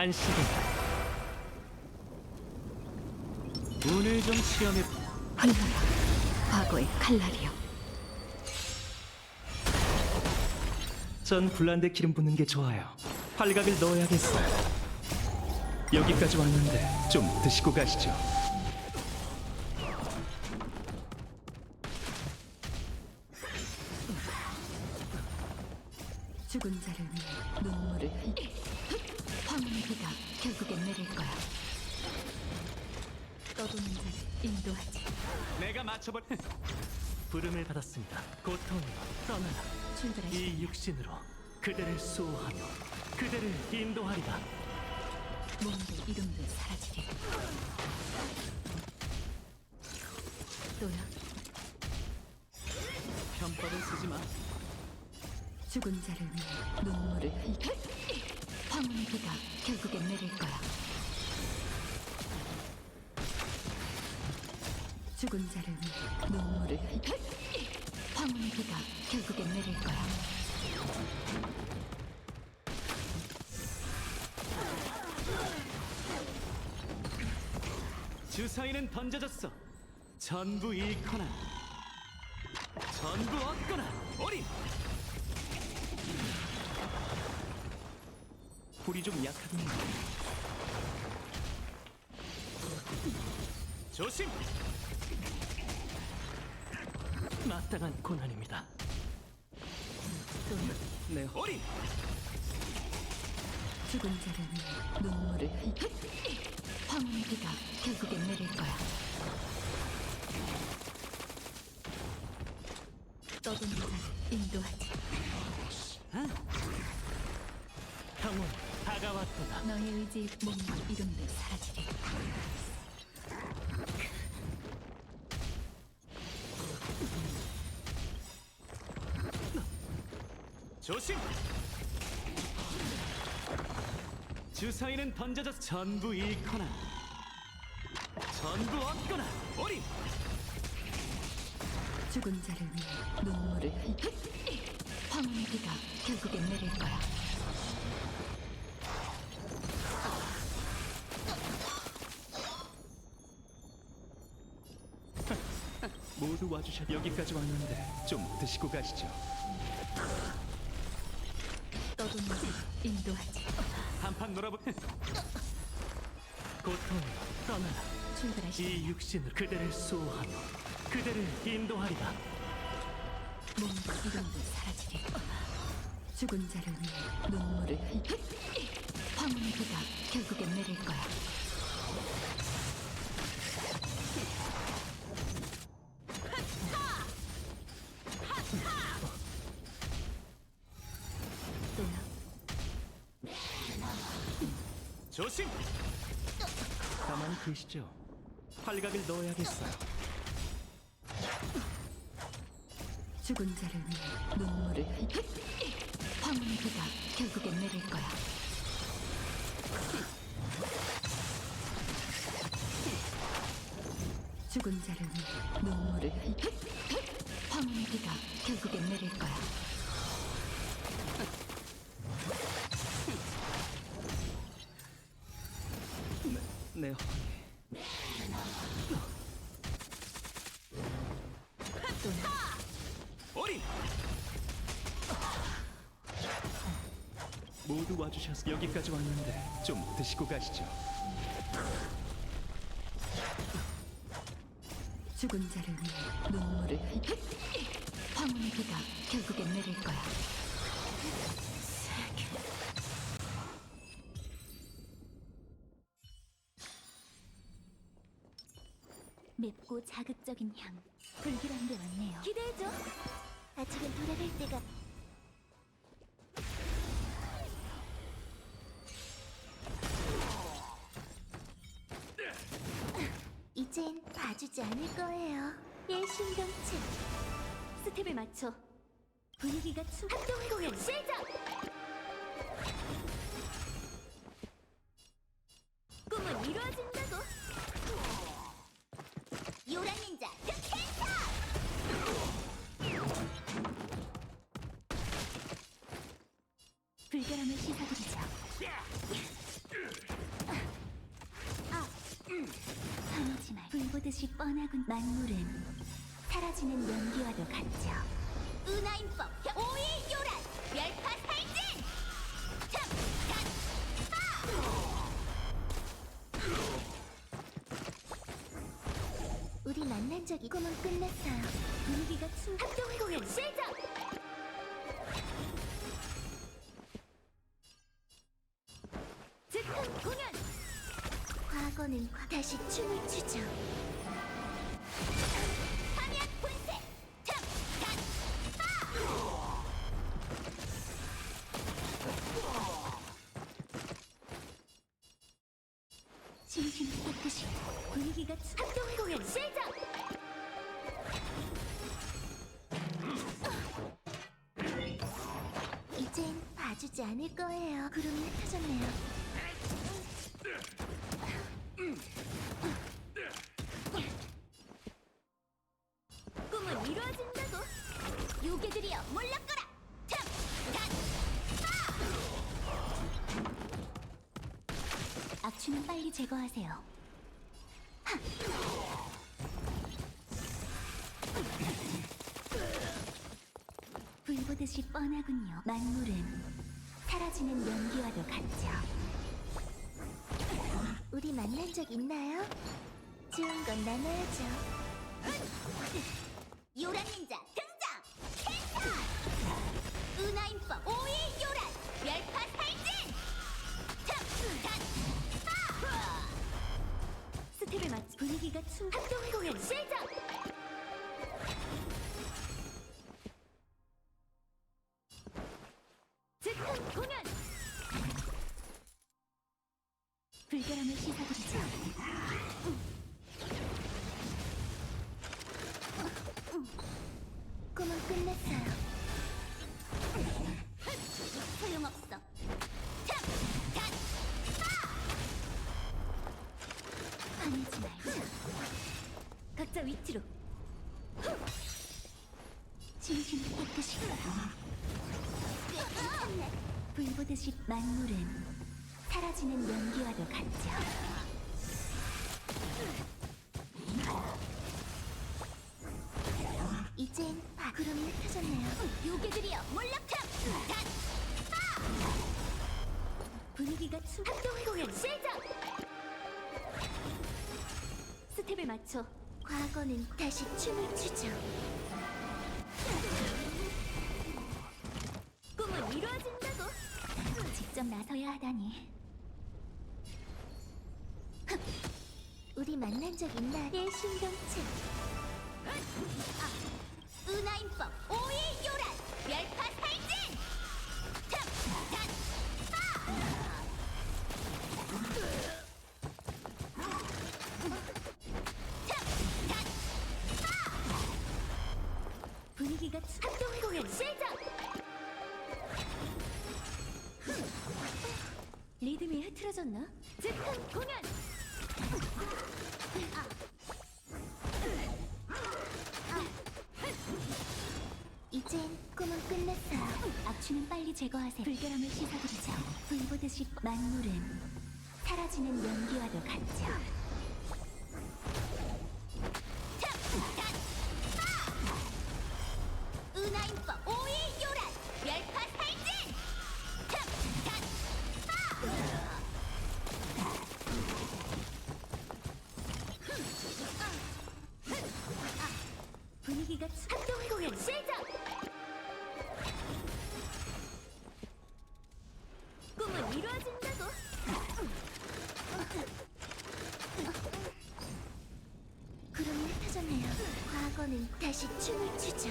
안식이다. 운을 좀 시험해. 흘러라 과거의 칼날이여 전 불난데 기름 붓는 게 좋아요. 활각을 넣어야겠어요. 여기까지 왔는데 좀 드시고 가시죠. 죽은 자를 위해 눈물을 흘리 황혼의 비가 결국엔 내릴 거야 떠도는 자를 인도하지 내가 맞춰볼. 부름을 받았습니다. 고통으로 떠나라. 출발하시 이 육신으로 그대를 수호하며 그대를 인도하리라. 몸도 이름도 사라지리 또야 편법은 쓰지 마. 죽은 자를 위해 눈물을 흘리 황혼의 비가 결국엔 내릴 거야 죽은 자를 위해 눈물을 황혼의 비가 결국엔 내릴 거야 주사위는 던져졌어. 전부 잃거나 전부 얻거나 어린. 불이 좀 약하군요. 조심. 마땅한 고난입니다. 또야 네, 어린. 죽은 자를 위해 눈물을 황혼의 비가 결국엔 내릴 거야 떠도는 자를 인도하지 형은 다가왔구나. 너의 의지 몸과 이름도 사라지리 조심. 주사위는 던져져 전부 잃거나 전부 얻거나 어린. 죽은 자를 위해 눈물을 흘리 황혼의 비가 결국엔 내릴 거야 모두 와주셔 여기까지 왔는데 좀 드시고 가시죠. 떠도는 인도하지 한판 놀아보. 고통으로 떠나라. 출발하시 이 육신으로 그대를 수호하며 그대를 인도하리라. 몸과 이름도 사라지리 죽은 자를 위해 눈물을 흘리 황혼의 비가 결국엔 내릴 거야 조심. 가만히 계시죠. 활각을 넣어야겠어요. 죽은 자를 위해 눈물을 흘리 황혼의 비가 결국엔 내릴 거야 죽은 자를 위해 눈물을 흘리 황혼의 비가 결국엔 내릴 거야 모두 와주셔서 여기까지 왔는데 좀 드시고 가시죠. 죽은 자를 위해 눈물을 황혼의 비가 결국엔 내릴 거야 맵고 자극적인 향. 불길한 데 왔네요. 기대해줘. 아직은 돌아갈 때가. 이젠 봐주지 않을 거예요. 일심동체. 스텝을 맞춰. 분위기가 추. 합동 공연 시작. 뻔하군 만물은 사라지는 연기와도 같죠 은하인법 오이 요란 멸파 살진 참! 우리 만난 적이 꿈은 끝났어요 분위기가 충 합동 공연 시작! 즉흥 공연! 과거는 과- 다시 춤을 추죠 심심 깨끗이 분위기가 충- 합동 공연 시작! 이젠 봐주지 않을 거예요. 구름이 흩어졌네요. 아! 악취는 빨리 제거하세요. 불보듯이 뻔하군요. 만물은 사라지는 연기와도 같죠. 우리 만난 적 있나요? 좋은 건 나눠야죠. 각자 위치로. 진심 깨끗이. 불보듯이 만물은 사라지는 연기와도 같죠. 이젠 바 구름이 흩어졌네요. 요괴들이여 몰락함! 단! 분위기가 충 합동 공연 시작! 스텝을 맞춰 과거는 다시 춤을 추죠. 꿈은 이루어진다고. 직접 나서야 하다니. 흠. 우리 만난 적 있나? 내 신경체. 아, 은하인법 합동 공연 시작. 리듬이 흐트러졌나? 즉흥 공연! 이젠 꿈은 끝났어요. 악취는 빨리 제거하세요. 불결함을 씻어드리죠. 불보듯이 만물은 사라지는 연기와도 같죠. 충- 합동 공연 시작! 꿈은 이루어진다고. 구름이 흩어졌네요. 과거는 다시 춤을 추죠.